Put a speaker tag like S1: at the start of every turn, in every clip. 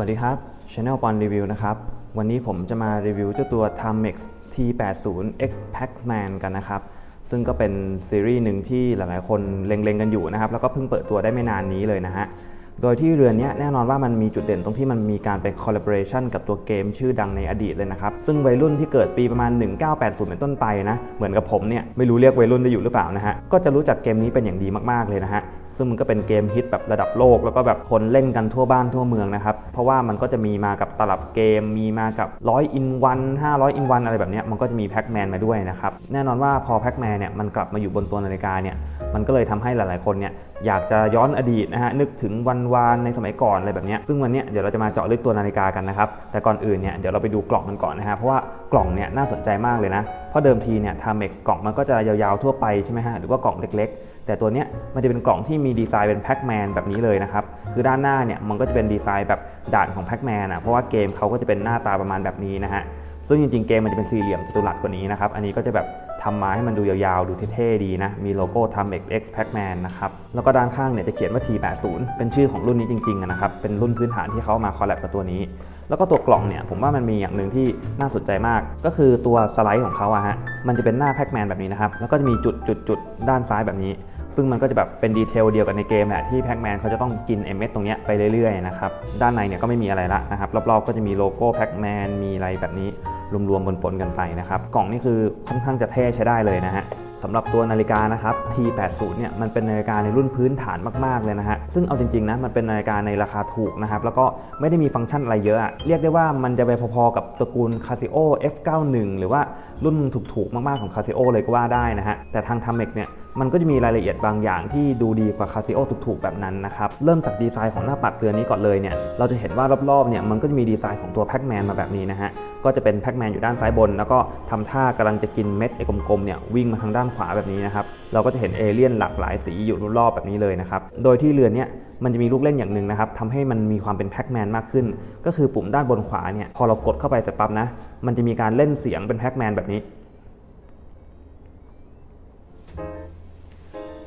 S1: วัสดีครับ Channel ปอนรีวิวนะครับ วันนี้ผมจะมารีวิวเจ้าตัว Timex T80 X Pac-Man กันนะครับ ซึ่งก็เป็นซีรีส์หนึ่งที่หลายๆคนเล็งๆกันอยู่นะครับ แล้วก็เพิ่งเปิดตัวได้ไม่นานนี้เลยนะฮะ โดยที่เรือนนี้แน่นอนว่ามันมีจุดเด่นตรงที่มันมีการไป collaboration กับตัวเกมชื่อดังในอดีตเลยนะครับ ซึ่งวัยรุ่นที่เกิดปีประมาณ 1980 เป็นต้นไปนะ เหมือนกับผมเนี่ยไม่รู้เรียกวัยรุ่นได้อยู่หรือเปล่านะฮะ ก็จะรู้จักเกมนี้เป็นอย่างดีมากๆเลยนะฮะ ซึ่งมันก็เป็นเกมฮิตแบบระดับโลก แล้วก็แบบคนเล่นกันทั่วบ้านทั่วเมืองนะครับ เพราะว่ามันก็จะมีมากับตลับเกม มีมากับ100 in 1 500 in 1อะไรแบบนี้มันก็จะมีแพ็กแมนมาด้วยนะครับแน่นอนว่าพอแพ็กแมนเนี่ยมันกลับมาอยู่บนตัวนาฬิกาเนี่ยมันก็เลยทำให้หลาย ๆ คนเนี่ยอยากจะย้อนอดีตนะฮะนึกถึงวันวานในสมัยก่อนอะไรแบบนี้ซึ่งวันนี้เดี๋ยวเราจะมาเจาะลึกตัวนาฬิกากันนะครับแต่ก่อนอื่นเนี่ยเดี๋ยวเราไปดูกล่องกันก่อนนะฮะเพราะว่ากล่องเนี่ยน่าสนใจมากเลยนะเพราะเดิมทีเนี่ยทาเม็กกล่องมันก็จะยาวๆทั่วไปใช่ไหมฮะหรือว่ากล่องเล็กๆ แต่ตัวเนี้ยมันจะเป็นกล่องที่มีดีไซน์เป็นแพ็กแมนแบบนี้เลยนะครับ คือด้านหน้าเนี่ยมันก็จะเป็นดีไซน์แบบด่านของแพ็กแมนอะเพราะว่าเกมเขาก็จะเป็นหน้าตาประมาณแบบนี้นะฮะซึ่งจริงๆเกมมันจะเป็นสี่เหลี่ยมจัตุรัสกว่านี้นะครับ อันนี้ก็จะแบบทำมาให้มันดูยาวๆ ดูเท่ๆ ดีนะ มีโลโก้ทำ x x Pac-Man นะครับ แล้วก็ด้านข้างเนี่ยจะเขียนว่า T80 เป็นชื่อของรุ่นนี้จริงๆนะครับ เป็นรุ่นพื้นฐานที่เขามาคอลแลบกับตัวนี้ แล้วก็ตัวกล่องเนี่ยผมว่ามันมีอย่างหนึ่งที่น่าสนใจมาก ก็คือตัวสไลด์ของเขาอะฮะ มันจะเป็นหน้าแพ็กแมนแบบนี้นะครับ แล้วก็จะมีจุดๆๆด้านซ้ายแบบนี้ ซึ่งมันก็จะแบบเป็นดีเทลเดียวกันในเกมแหละที่แพ็กแมนเขาจะต้องกินเอเมตรงเนี้ยไปเรื่อยๆนะครับด้านในเนี่ยก็ไม่มีอะไรละนะครับรอบๆก็จะมีโลโก้แพ็กแมนมีอะไรแบบนี้รวมๆปนๆกันไปนะครับกล่องนี่คือค่อนข้างจะเท่ใช้ได้เลยนะฮะสำหรับตัวนาฬิกานะครับ T80 เนี่ยมันเป็นนาฬิกาในรุ่นพื้นฐานมากๆเลยนะฮะ ซึ่งเอาจริงๆนะมันเป็นนาฬิกาในราคาถูกนะครับ แล้วก็ไม่ได้มีฟังก์ชันอะไรเยอะอะเรียกได้ว่ามันจะไปพอๆกับตระกูล Casio F91 หรือว่ารุ่นถูกๆมากๆของ Casio เลยก็ว่าได้นะฮะ แต่ทาง Timex เนี่ย มันก็จะมีรายละเอียดบางอย่างที่ดูดีกว่า Casio ถูกๆแบบนั้นนะครับ เริ่มจากดีไซน์ของหน้าปัดเรือนนี้ก่อนเลยเนี่ย เราจะเห็นว่ารอบๆเนี่ยมันก็จะมีดีไซน์ของตัวแพ็กแมนมาแบบนี้นะฮะ ก็จะเป็นแพ็กแมนอยู่ด้านซ้ายบน แล้วก็ทำท่ากำลังจะกินเม็ดไอ้กลมๆเนี่ยวิ่งมาทางด้านขวาแบบนี้นะครับ เราก็จะเห็นเอเลี่ยนหลากหลายสีอยู่รอบๆแบบนี้เลยนะครับ โดยที่เรือนเนี่ยมันจะมีลูกเล่นอย่างหนึ่งนะครับทำให้มันมีความเป็นแพ็กแมนมากขึ้น ก็คือปุ่มด้านบนขวาเนี่ยพอเรากดเข้าไปเสร็จปั๊บนะ มันจะมีการเล่นเสียงเป็นแพ็กแมนแบบนี้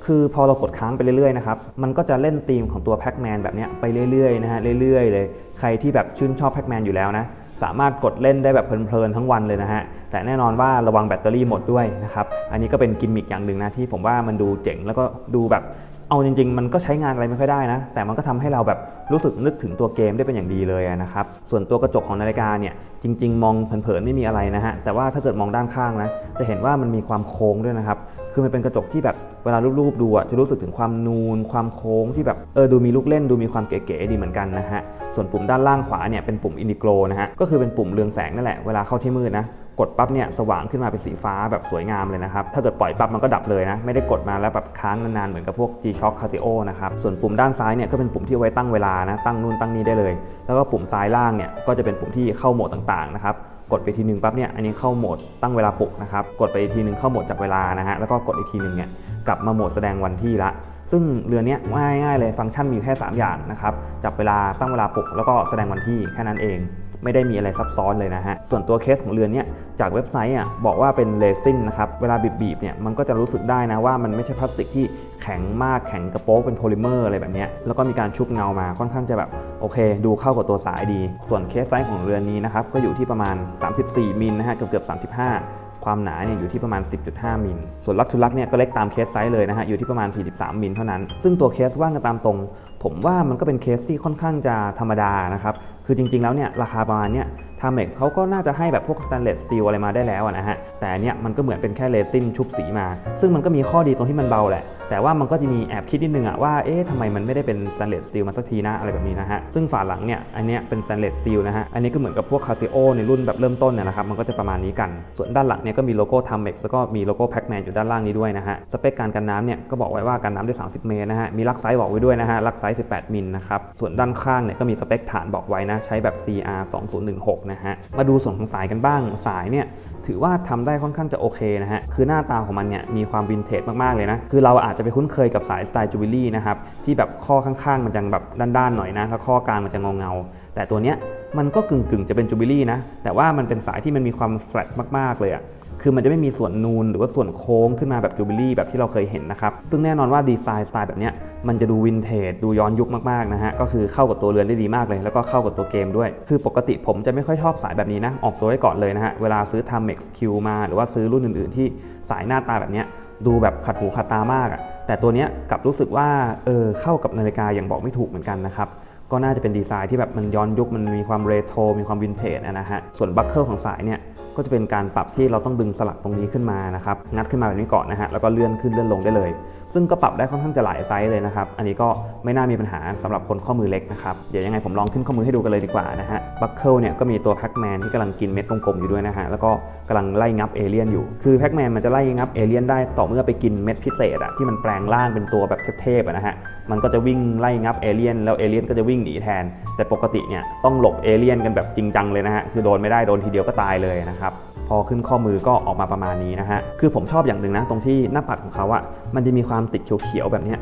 S1: คือพอเรากดค้างไปเรื่อยๆนะครับ มันก็จะเล่นธีมของตัวแพ็กแมนแบบนี้ไปเรื่อยๆนะฮะ เรื่อยๆเลย ใครที่แบบชื่นชอบแพ็กแมนอยู่แล้วนะ สามารถกดเล่นได้แบบเพลินๆทั้งวันเลยนะฮะ แต่แน่นอนว่าระวังแบตเตอรี่หมดด้วยนะครับ อันนี้ก็เป็นกิมมิคอย่างหนึ่งนะที่ผมว่ามันดูเจ๋งแล้วก็ดูแบบเอาจริงๆ มันก็ใช้งานอะไรไม่ค่อยได้นะ แต่มันก็ทำให้เราแบบรู้สึกนึกถึงตัวเกมได้เป็นอย่างดีเลยนะครับ ส่วนตัวกระจกของนาฬิกาเนี่ยจริง ๆ มองเผินๆไม่มีอะไรนะฮะ แต่ว่าถ้าเกิดมองด้านข้างนะ จะเห็นว่ามันมีความโค้งด้วยนะครับ คือมันเป็นกระจกที่แบบเวลารูปๆดูอะจะรู้สึกถึงความนูน ความโค้งที่แบบเออดูมีลูกเล่นดูมีความเก๋ๆดีเหมือนกันนะฮะ ส่วนปุ่มด้านล่างขวาเนี่ยเป็นปุ่มอินดิโกรนะฮะ ก็คือเป็นปุ่มเรืองแสงนั่นแหละเวลาเข้าที่มืดนะกดปั๊บเนี่ยสว่างขึ้นมาเป็นสีฟ้าแบบสวยงามเลยนะครับ ถ้าเกิดปล่อยปั๊บมันก็ดับเลยนะ ไม่ได้กดมาแล้วแบบค้างนานๆ เหมือนกับพวก G-Shock Casio นะครับ ส่วนปุ่มด้านซ้ายเนี่ยก็เป็นปุ่มที่เอาไว้ตั้งเวลานะ ตั้งนู่นตั้งนี่ได้เลย แล้วก็ปุ่มซ้ายล่างเนี่ยก็จะเป็นปุ่มที่เข้าโหมดต่างๆนะครับ กดไปทีหนึ่งปั๊บเนี่ยอันนี้เข้าโหมดตั้งเวลาปลุกนะครับกดไปอีกทีหนึ่งเข้าโหมดจับเวลานะฮะแล้วก็กดอีกทีหนึ่งเนี่ยกลับมาโหมดแสดงวันที่ละ ซึ่งเรือนเนี้ยง่ายๆเลยฟังก์ชันมีอยู่แค่ 3 อย่างนะครับจับเวลาตั้งเวลาปลุกแล้วก็แสดงวันที่แค่นั้นเอง ไม่ได้มีอะไรซับซ้อนเลยนะฮะ ส่วนตัวเคสของเรือนเนี้ยจากเว็บไซต์อะบอกว่าเป็นเรซินนะครับ เวลาบีบๆเนี่ยมันก็จะรู้สึกได้นะว่ามันไม่ใช่พลาสติกที่แข็งมากแข็งกระโป๊กเป็นโพลิเมอร์อะไรแบบเนี้ยแล้วก็มีการชุบเงามาค่อนข้างจะแบบโอเค ดูเข้ากับตัวสายดี ส่วนเคสไซส์ของเรือนนี้นะครับก็อยู่ที่ประมาณ 34 มิลนะฮะเกือบเกือบ35ความหนาเนี่ยอยู่ที่ประมาณ 10.5 มิล ส่วนลักทุลักเนี่ยก็เล็กตามเคสไซส์เลยนะฮะ อยู่ที่ประมาณ 43 มิลเท่านั้น ซึ่งตัวเคสว่างกันตามตรง ผมว่ามันก็เป็นเคสที่ค่อนข้างจะธรรมดานะครับ คือจริง ๆ แล้วเนี่ยราคาประมาณเนี้ยทาเม็กซ์เขาก็น่าจะให้แบบพวกสแตนเลสสตีลอะไรมาได้แล้วนะฮะ แต่อันเนี้ยมันก็เหมือนเป็นแค่เรซินชุบสีมา ซึ่งมันก็มีข้อดีตรงที่มันเบาแหละ แต่ว่ามันก็จะมีแอบคิดนิดนึงอะว่า เอ๊ะทำไมมันไม่ได้เป็นสแตนเลสสตีลมาสักทีนะอะไรแบบนี้นะฮะ ซึ่งฝาหลังเนี่ย อันเนี้ยเป็นสแตนเลสสตีลนะฮะ อันนี้ก็เหมือนกับพวกคาซิโอในรุ่นแบบเริ่มต้นเนี่ยนะครับ มันก็จะประมาณนี้กัน ส่วนด้านหลังเนี่ยก็มีโลโก้ทาเม็กแล้วก็มีโลโก้แพ็กแมนอยู่ด้านล่างนี้ด้วยนะฮะ สเปคการกันน้ำเนี่ยก็บอกไว้ว่ากันน้ำได้ 30 เมตรนะฮะ มีลักไซส์บอกไว้ด้วยนะฮะลักไซส18 มิลนะครับ ส่วนด้านข้างเนี่ยก็มีสเปคฐานบอกไว้นะ ใช้แบบ CR 2016นะฮะ มาดูส่วนของสายกันบ้าง สายเนี่ยถือว่าทำได้ค่อนข้างจะโอเคนะฮะ คือหน้าตาของมันเนี่ยมีความวินเทจมากๆเลยนะ คือเราอาจจะไปคุ้นเคยกับสายสไตล์จูบิลี่นะครับ ที่แบบข้อข้างๆ มันจะแบบด้านๆหน่อยนะ แล้วข้อกลางมันจะเงาๆ แต่ตัวเนี้ยมันก็กึ่งกึ่งๆจะเป็นจูบิลี่นะ แต่ว่ามันเป็นสายที่มันมีความแฟลตมากๆเลยอะ คือมันจะไม่มีส่วนนูนหรือว่าส่วนโค้งขึ้นมาแบบจูบิลี่แบบที่เราเคยเห็นนะครับ ซึ่งแน่นอนว่าดีไซน์สไตล์แบบนี้มันจะดูวินเทจดูย้อนยุคมากๆนะฮะ ก็คือเข้ากับตัวเรือนได้ดีมากเลย แล้วก็เข้ากับตัวเกมด้วย คือปกติผมจะไม่ค่อยชอบสายแบบนี้นะ ออกตัวไว้ก่อนเลยนะฮะ เวลาซื้อ Timex Q มาหรือว่าซื้อรุ่นอื่นๆ ที่สายหน้าตาแบบนี้ดูแบบขัดหูขัดตามากอะแต่ตัวนี้กลับรู้สึกว่าเออเข้ากับนาฬิกาอย่างบอกไม่ถูกเหมือนกันนะครับ ก็น่าจะเป็นดีไซน์ที่แบบมันย้อนยุคมันมีความเรโทรมีความวินเทจนะฮะส่วนบัคเกิลของสายเนี่ยก็จะเป็นการปรับที่เราต้องดึงสลักตรงนี้ขึ้นมานะครับงัดขึ้นมาแบบนี้ก่อนนะฮะแล้วก็เลื่อนขึ้นเลื่อนลงได้เลย ซึ่งก็ปรับได้ค่อนข้างจะหลายไซส์เลยนะครับ อันนี้ก็ไม่น่ามีปัญหาสำหรับคนข้อมือเล็กนะครับ เดี๋ยวยังไงผมลองขึ้นข้อมือให้ดูกันเลยดีกว่านะฮะ บัคเกิลเนี่ยก็มีตัวแพ็กแมนที่กำลังกินเม็ดกลมๆอยู่ด้วยนะฮะ แล้วก็กำลังไล่งับเอเลี่ยนอยู่ คือแพ็กแมนมันจะไล่งับเอเลี่ยนได้ต่อเมื่อไปกินเม็ดพิเศษอะที่มันแปลงร่างเป็นตัวแบบเทพๆอะนะฮะ มันก็จะวิ่งไล่งับเอเลี่ยนแล้วเอเลี่ยนก็จะวิ่งหนีแทน แต่ปกติเนี่ยต้องหลบเอเลี่ยนกันแบบจริงจังเลยนะฮะ คือโดนไม่ได้โดนทีเดียวก็ตายเลยนะครับ พอขึ้นข้อมือก็ออกมาประมาณนี้นะฮะ คือผมชอบอย่างหนึ่งนะ ตรงที่หน้าปัดของเขาอะมันจะมีความติดเขียวๆแบบนี้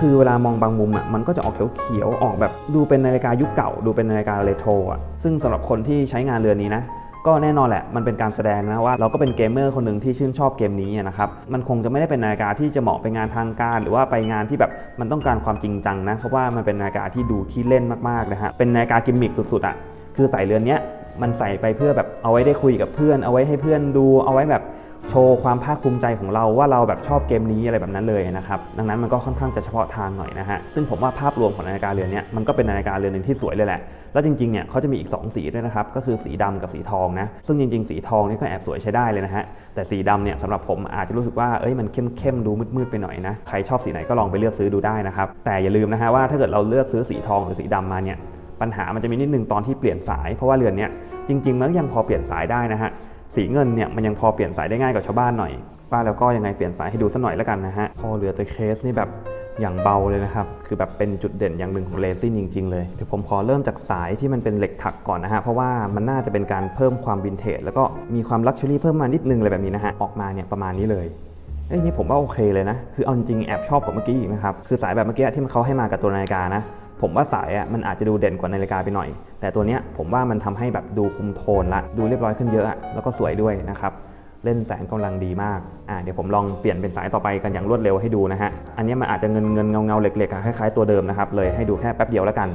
S1: คือเวลามองบางมุมอะมันก็จะออกเขียวๆออกแบบดูเป็นนาฬิกายุคเก่า ดูเป็นนาฬิกาเรโทรอะซึ่งสำหรับคนที่ใช้งานเรือนนี้นะก็แน่นอนแหละ มันเป็นการแสดงนะว่าเราก็เป็นเกมเมอร์คนหนึ่งที่ชื่นชอบเกมนี้นะครับ มันคงจะไม่ได้เป็นนาฬิกาที่จะเหมาะไปงานทางการ หรือว่าไปงานที่แบบมันต้องการความจริงจังนะ เพราะว่ามันเป็นนาฬิกาที่ดูขี้เล่นมากๆนะฮะ เป็นนาฬิกากิมมิคสุดๆอะ คือใส่เรือนเนี้ย มันใส่ไปเพื่อแบบเอาไว้ได้คุยกับเพื่อน เอาไว้ให้เพื่อนดู เอาไว้แบบโชว์ความภาคภูมิใจของเราว่าเราแบบชอบเกมนี้อะไรแบบนั้นเลยนะครับดังนั้นมันก็ค่อนข้างจะเฉพาะทางหน่อยนะฮะซึ่งผมว่าภาพรวมของนาฬิกาเรือนเนี้ยมันก็เป็นนาฬิกาเรือนหนึ่งที่สวยเลยแหละ แล้วจริงๆเนี่ยเขาจะมีอีก 2 สีด้วยนะครับก็คือสีดำกับสีทองนะซึ่งจริงๆ สีทองนี่ก็แอบสวยใช้ได้เลยนะฮะแต่สีดำเนี่ยสำหรับผมอาจจะรู้สึกว่าเอ้ยมันเข้มๆดูมืดๆไปหน่อยนะใครชอบสีไหนก็ลองไปเลือกซื้อดูได้นะครับแต่อย่าลืมนะฮะว่าถ้าเกิดเราเลือกซื้อสีทองหรือสีดำมาเนี่ย ปัญหามันจะมีนิดนึงตอนที่เปลี่ยนสาย เพราะว่าเรือนเนี้ยจริงๆมันยังพอเปลี่ยนสายได้นะฮะสีเงินเนี่ยมันยังพอเปลี่ยนสายได้ง่ายกว่าชาวบ้านหน่อยว่าแล้วก็ยังไงเปลี่ยนสายให้ดูสักหน่อยแล้วกันนะฮะพอเหลือแต่เคสนี่แบบอย่างเบาเลยนะครับ คือแบบเป็นจุดเด่นอย่างหนึ่งของเลซินจริง ๆ เลยเดี๋ยวผมขอเริ่มจากสายที่มันเป็นเหล็กถักก่อนนะฮะ เพราะว่ามันน่าจะเป็นการเพิ่มความวินเทจแล้วก็มีความลักชัวรี่เพิ่มมานิดนึงเลยแบบนี้นะฮะ ออกมาเนี่ยประมาณนี้เลย เอ้ยนี่ผมว่าโอเคเลยนะ คือเอาจริงๆแอบชอบกว่าเมื่อกี้อีกนะครับ คือสายแบบเมื่อกี้ที่เขาให้มากับตัวนาฬิกานะ ผมว่าสายอะมันอาจจะดูเด่นกว่านาฬิกาไปหน่อย แต่ตัวเนี้ยผมว่ามันทำให้แบบดูคุมโทนละดูเรียบร้อยขึ้นเยอะอะแล้วก็สวยด้วยนะครับเล่นแสงกำลังดีมากอ่าเดี๋ยวผมลองเปลี่ยนเป็นสายต่อไปกันอย่างรวดเร็วให้ดูนะฮะอันนี้มันอาจจะเงินเงินเงาเงาเหล็กๆอะคล้ายๆตัวเดิมนะครับเลยให้ดูแค่แป๊บเดียวแล้วกัน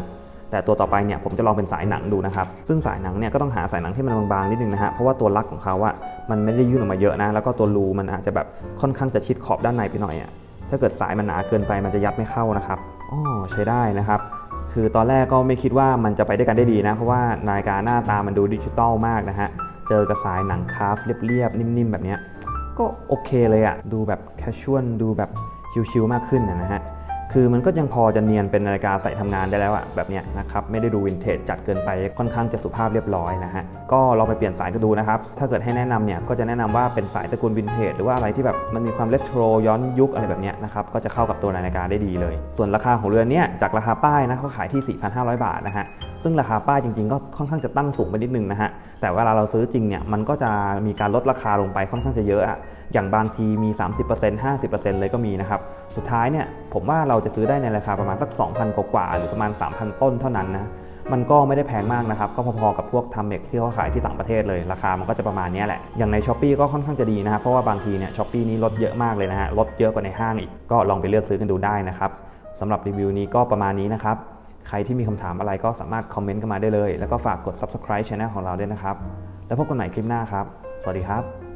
S1: แต่ตัวต่อไปเนี่ยผมจะลองเป็นสายหนังดูนะครับซึ่งสายหนังเนี่ยก็ต้องหาสายหนังที่มันบางๆนิดนึงนะฮะเพราะว่าตัวลักของเขาอะมันไม่ได้ยื่นออกมาเยอะนะ แล้วก็ตัวรูมันอาจจะแบบค่อนข้างจะชิดขอบด้านในไปหน่อยอะถ้าเกิดสายมันหนาเกินไปมันจะยัดไม่เข้านะครับ อ๋อใช้ได้นะครับ คือตอนแรกก็ไม่คิดว่ามันจะไปด้วยกันได้ดีนะ เพราะว่านาฬิกาหน้าตามันดูดิจิตอลมากนะฮะ เจอกระสายหนังคราฟเรียบๆ นิ่มๆ แบบนี้ก็โอเคเลยอะดูแบบแคชชวลดูแบบชิลๆมากขึ้นนะฮะ คือมันก็ยังพอจะเนียนเป็นนาฬิกาใส่ทำงานได้แล้วอะแบบเนี้ยนะครับไม่ได้ดูวินเทจจัดเกินไปค่อนข้างจะสุภาพเรียบร้อยนะฮะก็ลองไปเปลี่ยนสายก็ดูนะครับถ้าเกิดให้แนะนำเนี่ยก็จะแนะนำว่าเป็นสายตระกูลวินเทจหรือว่าอะไรที่แบบมันมีความเลโทรย้อนยุคอะไรแบบเนี้ยนะครับก็จะเข้ากับตัวนาฬิกาได้ดีเลย ส่วนราคาของเรือนเนี้ยจากราคาป้ายนะเขาขายที่ 4,500 บาทนะฮะ ซึ่งราคาป้ายจริง ๆ ก็ค่อนข้างจะตั้งสูงไปนิดนึงนะฮะ แต่เวลาเราซื้อจริงเนี่ยมันก็จะมีการลดราคาลงไปค่อนข้างจะเยอะอะอย่างบางทีมี 30% 50%เลยก็มีนะครับ สุดท้ายเนี่ยผมว่าเราจะซื้อได้ในราคาประมาณสัก 2,000 กว่าหรือประมาณ 3,000 ต้นเท่านั้นนะมันก็ไม่ได้แพงมากนะครับ ก็พอๆกับพวกทำเม็กที่เขาขายที่ต่างประเทศเลย ราคามันก็จะประมาณนี้แหละ อย่างในช้อปปีก็ค่อนข้างจะดีนะครับ เพราะว่าบางทีเนี่ยช้อปปีนี้ลดเยอะมากเลยนะฮะ ลดเยอะกว่าในห้างอีก ก็ลองไปเลือกซื้อกันดูได้นะครับสำหรับรีวิวนี้ก็ประมาณนี้นะครับ ใครที่มีคำถามอะไรก็สามารถคอมเมนต์กันมาได้เลย แล้วก็ฝากกด subscribe channel ของเราด้วยนะครับ แล้วพบกันใหม่คลิปหน้าครับ สวัสดีครับ